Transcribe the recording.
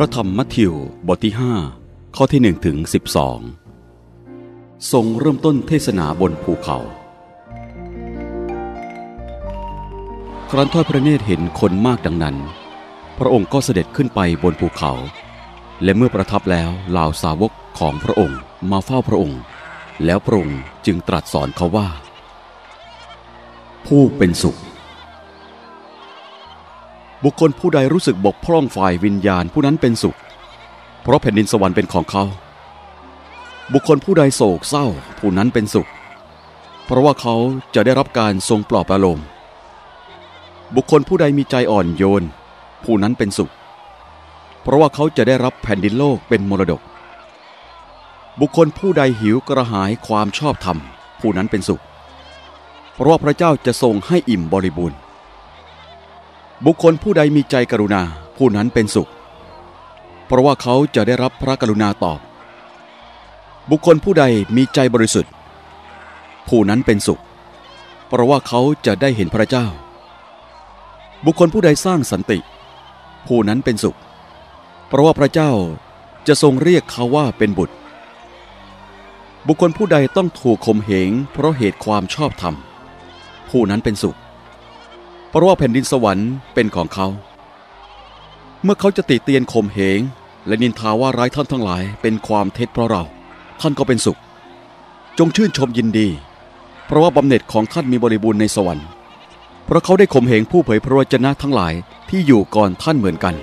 ระธรรมมัทธิวบทที่ 5 ข้อที่1ถึง12 ทรงเริ่มต้นเทศนาบนภูเขา ครั้นทอดพระเนตรเห็นคนมากดังนั้น พระองค์ก็เสด็จขึ้นไปบนภูเขา และเมื่อประทับแล้วเหล่าสาวกของพระองค์มาเฝ้าพระองค์ แล้วพระองค์จึงตรัสสอนเขาว่า ผู้เป็นสุข บุคคลผู้ใดรู้สึกบกพร่องฝ่ายวิญญาณผู้นั้นเป็นสุข เพราะแผ่นดินสวรรค์เป็นของเขา บุคคลผู้ใดโศกเศร้าผู้นั้นเป็นสุข เพราะว่าเขาจะได้รับการทรงปลอบประโลม บุคคลผู้ใดมีใจอ่อนโยน ผู้นั้นเป็นสุข เพราะว่าเขาจะได้รับแผ่นดินโลกเป็นมรดก บุคคลผู้ใดหิวกระหายความชอบธรรม ผู้นั้นเป็นสุข เพราะว่าพระเจ้าจะทรงให้อิ่มบริบูรณ์ บุคคลผู้ใดมีใจกรุณาผู้นั้นเป็นสุข เพราะว่าเขาจะได้รับพระกรุณาตอบ บุคคลผู้ใดมีใจบริสุทธิ์ ผู้นั้นเป็นสุข เพราะว่าเขาจะได้เห็นพระเจ้า บุคคลผู้ใดสร้างสันติ ผู้นั้นเป็นสุข เพราะว่าพระเจ้าจะทรงเรียกเขาว่าเป็นบุตร บุคคลผู้ใดต้องถูกข่มเหงเพราะเหตุความชอบธรรม ผู้นั้นเป็นสุข เพราะว่าแผ่นดินสวรรค์เป็นของเขา เมื่อเขาจะติเตียนข่มเหง และนินทาว่าร้ายท่านทั้งหลายเป็นความเท็จเพราะเรา ท่านก็เป็นสุข จงชื่นชมยินดี เพราะว่าบำเหน็จของท่านมีบริบูรณ์ในสวรรค์ เพราะเขาได้ข่มเหงผู้เผยพระวจนะทั้งหลายที่อยู่ก่อนท่านเหมือนกัน